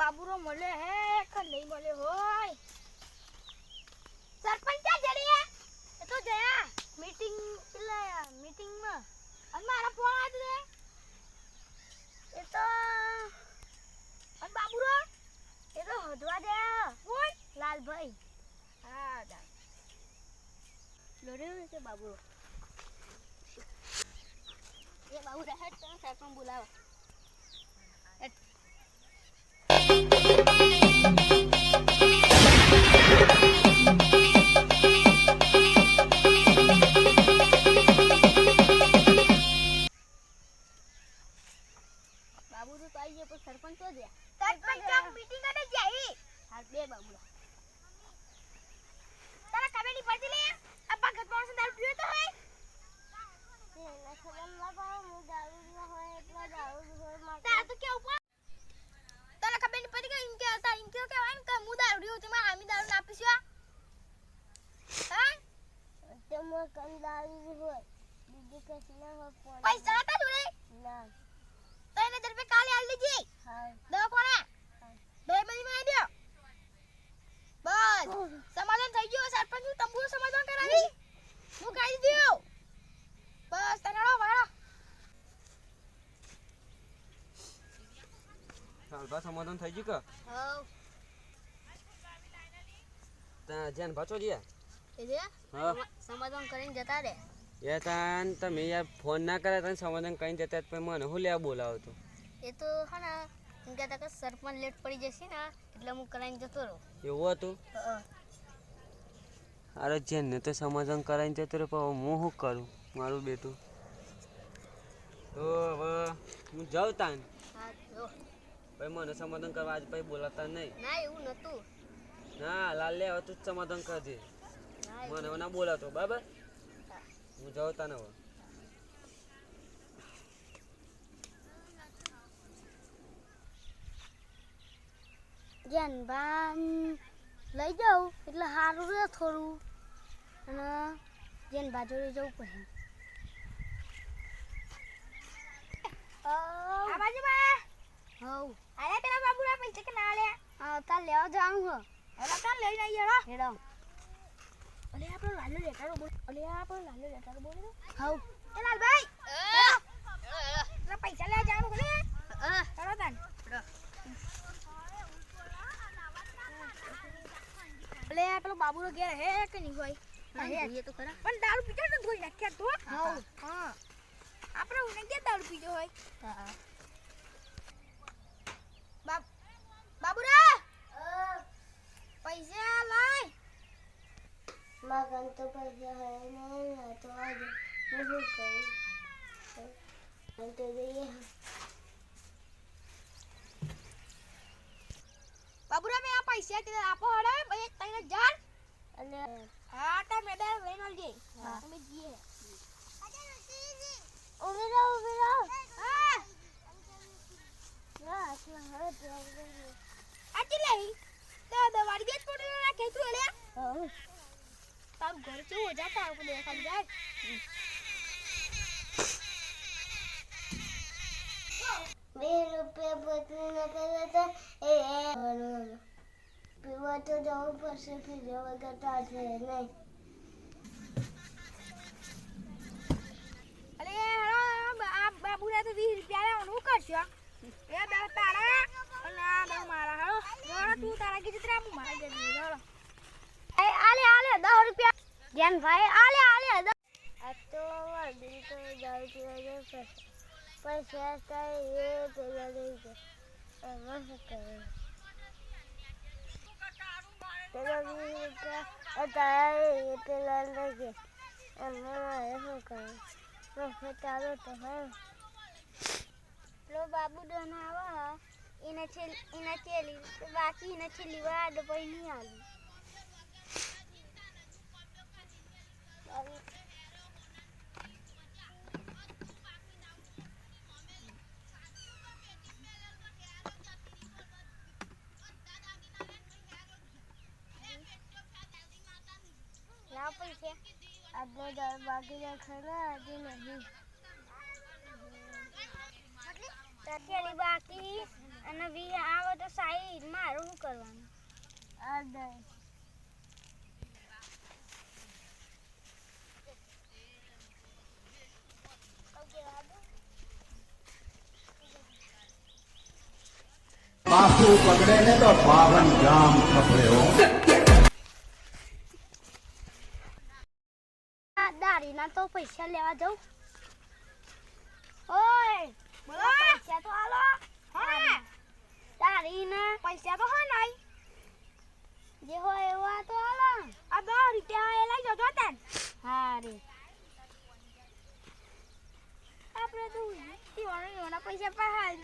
બાબુરો મળે હે કે નહીં મળે હોય. સરપંચ ક્યાં જડ્યા એ તો જયા મીટિંગ એટલે મીટિંગમાં અને મારા ફોન આવી રે એ તો, અને બાબુરો, એ તો હદવા દે કોણ? લાલભાઈ. હા દા લોડ્યો છે બાબુરો. એ બાબુ રહે તો, સરપંચ બોલાવો. બાબુ તો આવી ગયો પણ સરપંચ તો ગયા. સરપંચ આ મીટિંગ અને જઈ હાલ બે બાબુ તારા નહીં પડતી લે. આ ભગત માણસ દારૂ પીયો તો હોય. એને ખબર ના હું દારૂ ન હોય એટલે દારૂ હોયમાં તાર તો કેવું પણ તને ખબર નહીં પડી કે ઇન હતા ઇન કે કહેવાય ને કે હું દારૂ પીયો છું માં આમી દારૂ ના પીશું હા. કંદારી હોય. બીજી કશું ના હોય પૈસા હતા જોડે? ના. તો એને દર કાલે આલ દેજે હા દવા કોને બે બધી માં દો બસ સમાધાન થઈ ગયું સરપંચનું તંબુ સમાધાન કરાવી હું કહી દીધું બસ તનાડો વાળો સાલભા સમાધાન થઈ ગયું કે હા ત્યાં જેન ભાચો ગયા એ જે સમાધાન કરીને જતા રે એ તાન તમે યાર ફોન ના કરે તને સમાધાન કઈ જતા પણ મને હું લેવા બોલાવો તું? એ તો હા ને એમ કહેતા કે સરપંચ લેટ પડી જશે ને એટલે હું કરાઈને જતો રહું. એવું હતું? અરે જેને તો સમાધાન કરાઈને જતો રહ્યો પણ હું શું કરું મારું બેટું? તો હવે હું જાઉં તાન. ભાઈ મને સમાધાન કરવા આજ ભાઈ બોલાતા નહીં. ના એવું નતું ના લાલ લે હવે તું જ સમાધાન કરજે. મને ના બોલાતો બરાબર? હું જાઉં તાને હવે જનબા લઈ જાઉં એટલે સારું રહે થોડું અને જેન બાજુ જવું પડે આ બાજુ બા હવ આયા પેલા બાબુરા પૈસા કે ના આલ્યા હા તાર લેવા જવાનું હો હવે કાલ લઈને આવીએ હેડો હેડો અલે આપણો લાલો લેટારો બોલ. અલે આપણો લાલો લેટારો બોલ હાઉ એ લાલભાઈ! પેલા પૈસા લેવા જવાનું બોલે. હેડો તાન. અલે આ પેલો બાબુરો ઘેર હે કે નહીં હોય? જોઈએ તો ખરા. પણ દારૂ પીતો તો ધોઈ નાખ્યા તો. હા હા. આપણે ઉને ક્યાં દારૂ પીજો હોય? હા બાબ બાબુરા! પૈસા લાય. મગન તો પૈસા હે ને તો આજે હું શું કરું અને તો જઈએ બાબુરા મેં આ પૈસા તે આપો હડે એક ત્રણ હજાર અને હા તો મેડમ લઈને આવજે. અમે જઈએ. ઊભી રહો ઊભી રહો હા ના આટલા હવે તો આજી લઈ તો દવાડી દે થોડી રાખે તું એલે હવ તારું ઘર કેવું હજાર તારું પર દેખાડી જાય બે રૂપિયા બદલી ન કરે તો એ પીવા તો જવું પડશે પીવા વગર તો આજે નહીં બાબુરા તો 20 રૂપિયા લેવાનું કરશો એ તારા અને મારા હેડો તું તારા કીધું ત્રા મારા ઘરે જઈ હેડો એ આલે આલે 10 જ્ઞાન ભાઈ? આલે આલે આ તો વડીલ તો જાઉં છે જવું પર પૈસા કઈ એ પેલા દઈ છે. એમાં શું કરે પેલા વીસ રૂપિયા અત્યારે એ પેલા લઈ એમાં એ શું કરે? પૈસા ચાલો તો હા. લો બાબુ દોન આવા. એને છે એને છે બાકી એને છેલ્લી વાર પછી નહીં પૈસા આજનો દાળ બાકી રાખે ને આજે નહીં ચેલી બાકી અને વી આવે તો સાઈડ મારું કરવાનું? આ દે બાપુ પકડે ને તો બાવન ગામ ખપડે આ તો પૈસા લેવા જાઉં ઓય બોલો પૈસા તો આલો હા દારીના પૈસા તો હા નહીં જે હોય એવા તો આલો આ દો રૂપિયા એ લઈ જજો તેન હા રે આપણે તો પૈસા પર હાલ